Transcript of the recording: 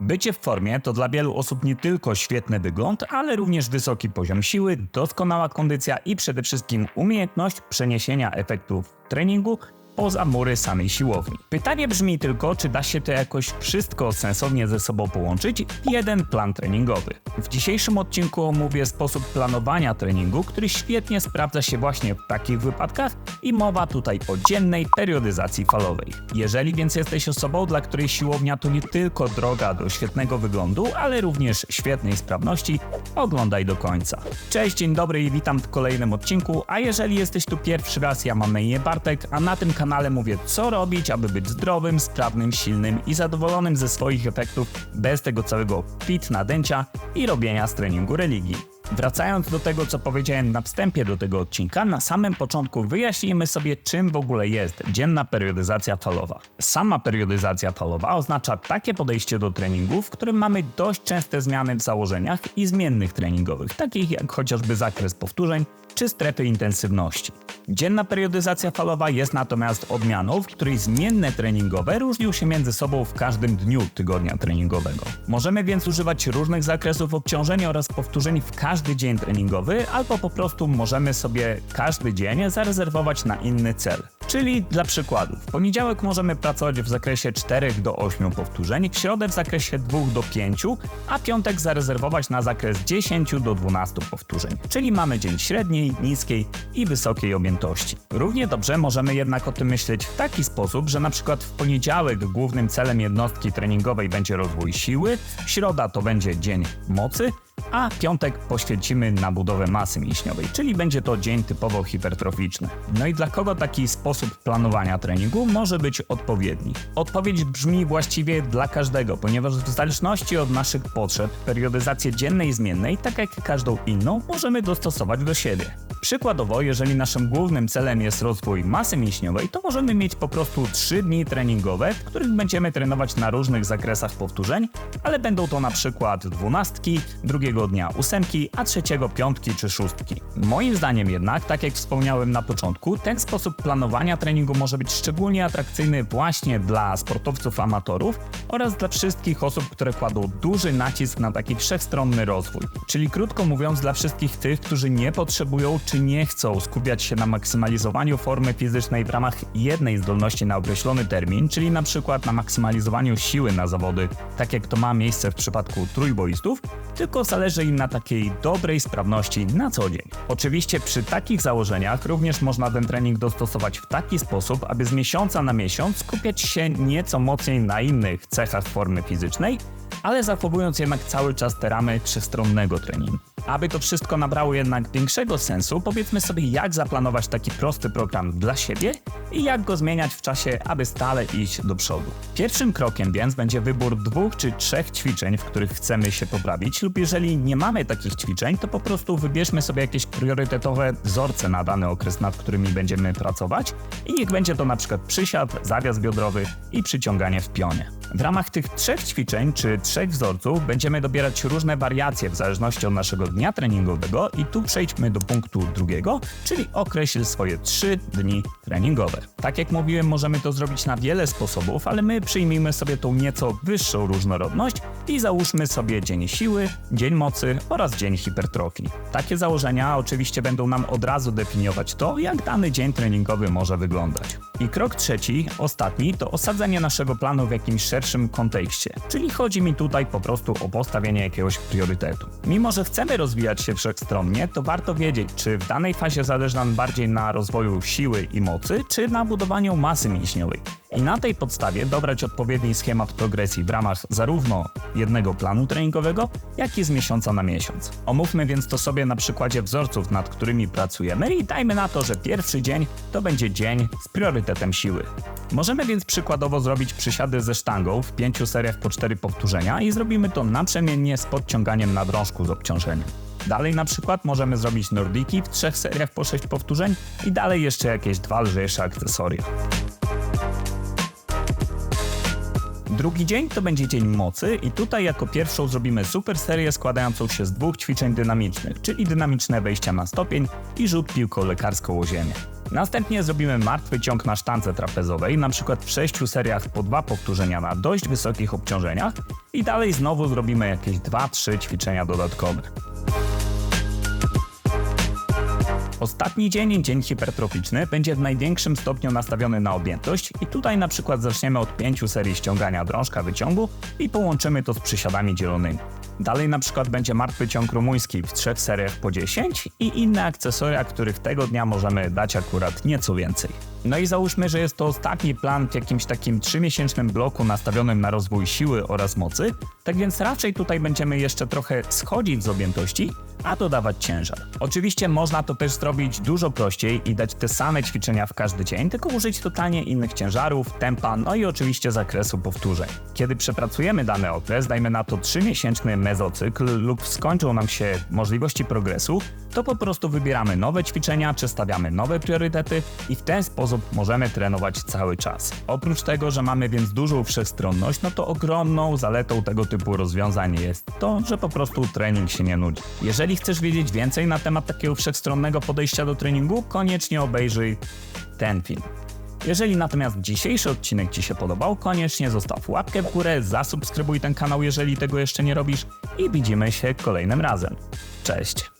Bycie w formie to dla wielu osób nie tylko świetny wygląd, ale również wysoki poziom siły, doskonała kondycja i przede wszystkim umiejętność przeniesienia efektów treningu poza mury samej siłowni. Pytanie brzmi tylko, czy da się to jakoś wszystko sensownie ze sobą połączyć w jeden plan treningowy. W dzisiejszym odcinku omówię sposób planowania treningu, który świetnie sprawdza się właśnie w takich wypadkach i mowa tutaj o dziennej periodyzacji falowej. Jeżeli więc jesteś osobą, dla której siłownia to nie tylko droga do świetnego wyglądu, ale również świetnej sprawności, oglądaj do końca. Cześć, dzień dobry i witam w kolejnym odcinku, a jeżeli jesteś tu pierwszy raz, ja mam na imię Bartek, a na tym kanale mówię co robić, aby być zdrowym, sprawnym, silnym i zadowolonym ze swoich efektów bez tego całego fit nadęcia i robienia z treningu religii. Wracając do tego, co powiedziałem na wstępie do tego odcinka, na samym początku wyjaśnijmy sobie, czym w ogóle jest dzienna periodyzacja falowa. Sama periodyzacja falowa oznacza takie podejście do treningu, w którym mamy dość częste zmiany w założeniach i zmiennych treningowych, takich jak chociażby zakres powtórzeń czy strefy intensywności. Dzienna periodyzacja falowa jest natomiast odmianą, w której zmienne treningowe różnią się między sobą w każdym dniu tygodnia treningowego. Możemy więc używać różnych zakresów obciążeń oraz powtórzeń w każdy dzień treningowy, albo po prostu możemy sobie każdy dzień zarezerwować na inny cel. Czyli dla przykładu, w poniedziałek możemy pracować w zakresie 4 do 8 powtórzeń, w środę w zakresie 2 do 5, a piątek zarezerwować na zakres 10 do 12 powtórzeń. Czyli mamy dzień średniej, niskiej i wysokiej objętości. Równie dobrze możemy jednak o tym myśleć w taki sposób, że na przykład w poniedziałek głównym celem jednostki treningowej będzie rozwój siły, środa to będzie dzień mocy, a piątek poświęcimy na budowę masy mięśniowej, czyli będzie to dzień typowo hipertroficzny. No i dla kogo taki sposób planowania treningu może być odpowiedni? Odpowiedź brzmi właściwie dla każdego, ponieważ w zależności od naszych potrzeb periodyzację dziennej i zmiennej, tak jak każdą inną, możemy dostosować do siebie. Przykładowo, jeżeli naszym głównym celem jest rozwój masy mięśniowej, to możemy mieć po prostu 3 dni treningowe, w których będziemy trenować na różnych zakresach powtórzeń, ale będą to na przykład dwunastki, drugiego dnia ósemki, a trzeciego piątki czy szóstki. Moim zdaniem jednak, tak jak wspomniałem na początku, ten sposób planowania treningu może być szczególnie atrakcyjny właśnie dla sportowców amatorów oraz dla wszystkich osób, które kładą duży nacisk na taki wszechstronny rozwój. Czyli krótko mówiąc, dla wszystkich tych, którzy nie potrzebują czy nie chcą skupiać się na maksymalizowaniu formy fizycznej w ramach jednej zdolności na określony termin, czyli na przykład na maksymalizowaniu siły na zawody, tak jak to ma miejsce w przypadku trójboistów, tylko zależy im na takiej dobrej sprawności na co dzień. Oczywiście przy takich założeniach również można ten trening dostosować w taki sposób, aby z miesiąca na miesiąc skupiać się nieco mocniej na innych cechach formy fizycznej, ale zachowując jednak cały czas te ramy trzystronnego treningu. Aby to wszystko nabrało jednak większego sensu, powiedzmy sobie jak zaplanować taki prosty program dla siebie i jak go zmieniać w czasie, aby stale iść do przodu. Pierwszym krokiem więc będzie wybór dwóch czy trzech ćwiczeń, w których chcemy się poprawić lub jeżeli nie mamy takich ćwiczeń, to po prostu wybierzmy sobie jakieś priorytetowe wzorce na dany okres, nad którymi będziemy pracować i niech będzie to na przykład przysiad, zawias biodrowy i przyciąganie w pionie. W ramach tych trzech ćwiczeń czy trzech wzorców będziemy dobierać różne wariacje w zależności od naszego dnia treningowego i tu przejdźmy do punktu drugiego, czyli określ swoje trzy dni treningowe. Tak jak mówiłem, możemy to zrobić na wiele sposobów, ale my przyjmijmy sobie tą nieco wyższą różnorodność i załóżmy sobie dzień siły, dzień mocy oraz dzień hipertrofii. Takie założenia oczywiście będą nam od razu definiować to, jak dany dzień treningowy może wyglądać. I krok trzeci, ostatni, to osadzenie naszego planu w jakimś szerszym kontekście. Czyli chodzi mi tutaj po prostu o postawienie jakiegoś priorytetu. Mimo, że chcemy rozwijać się wszechstronnie, to warto wiedzieć, czy w danej fazie zależy nam bardziej na rozwoju siły i mocy, czy na budowaniu masy mięśniowej. I na tej podstawie dobrać odpowiedni schemat progresji w ramach zarówno jednego planu treningowego, jak i z miesiąca na miesiąc. Omówmy więc to sobie na przykładzie wzorców, nad którymi pracujemy i dajmy na to, że pierwszy dzień to będzie dzień z priorytetem siły. Możemy więc przykładowo zrobić przysiady ze sztangą w pięciu seriach po 4 powtórzenia i zrobimy to naprzemiennie z podciąganiem na drążku z obciążeniem. Dalej na przykład możemy zrobić nordiki w trzech seriach po 6 powtórzeń i dalej jeszcze jakieś dwa lżejsze akcesoria. Drugi dzień to będzie dzień mocy i tutaj jako pierwszą zrobimy super serię składającą się z dwóch ćwiczeń dynamicznych, czyli dynamiczne wejścia na stopień i rzut piłką lekarską o ziemię. Następnie zrobimy martwy ciąg na sztance trapezowej, przykład w 6 seriach po dwa powtórzenia na dość wysokich obciążeniach i dalej znowu zrobimy jakieś 2-3 ćwiczenia dodatkowe. Ostatni dzień, dzień hipertroficzny, będzie w największym stopniu nastawiony na objętość i tutaj na przykład zaczniemy od 5 serii ściągania drążka wyciągu i połączymy to z przysiadami dzielonymi. Dalej na przykład będzie martwy ciąg rumuński w trzech seriach po 10 i inne akcesoria, których tego dnia możemy dać akurat nieco więcej. No i załóżmy, że jest to ostatni plan w jakimś takim 3-miesięcznym bloku nastawionym na rozwój siły oraz mocy, tak więc raczej tutaj będziemy jeszcze trochę schodzić z objętości, a dodawać ciężar. Oczywiście można to też zrobić dużo prościej i dać te same ćwiczenia w każdy dzień, tylko użyć totalnie innych ciężarów, tempa, no i oczywiście zakresu powtórzeń. Kiedy przepracujemy dany okres, dajmy na to 3-miesięczny mezocykl lub skończą nam się możliwości progresu, to po prostu wybieramy nowe ćwiczenia, czy stawiamy nowe priorytety i w ten sposób możemy trenować cały czas. Oprócz tego, że mamy więc dużą wszechstronność, no to ogromną zaletą tego typu rozwiązań jest to, że po prostu trening się nie nudzi. Jeżeli chcesz wiedzieć więcej na temat takiego wszechstronnego podejścia do treningu, koniecznie obejrzyj ten film. Jeżeli natomiast dzisiejszy odcinek Ci się podobał, koniecznie zostaw łapkę w górę, zasubskrybuj ten kanał, jeżeli tego jeszcze nie robisz i widzimy się kolejnym razem. Cześć!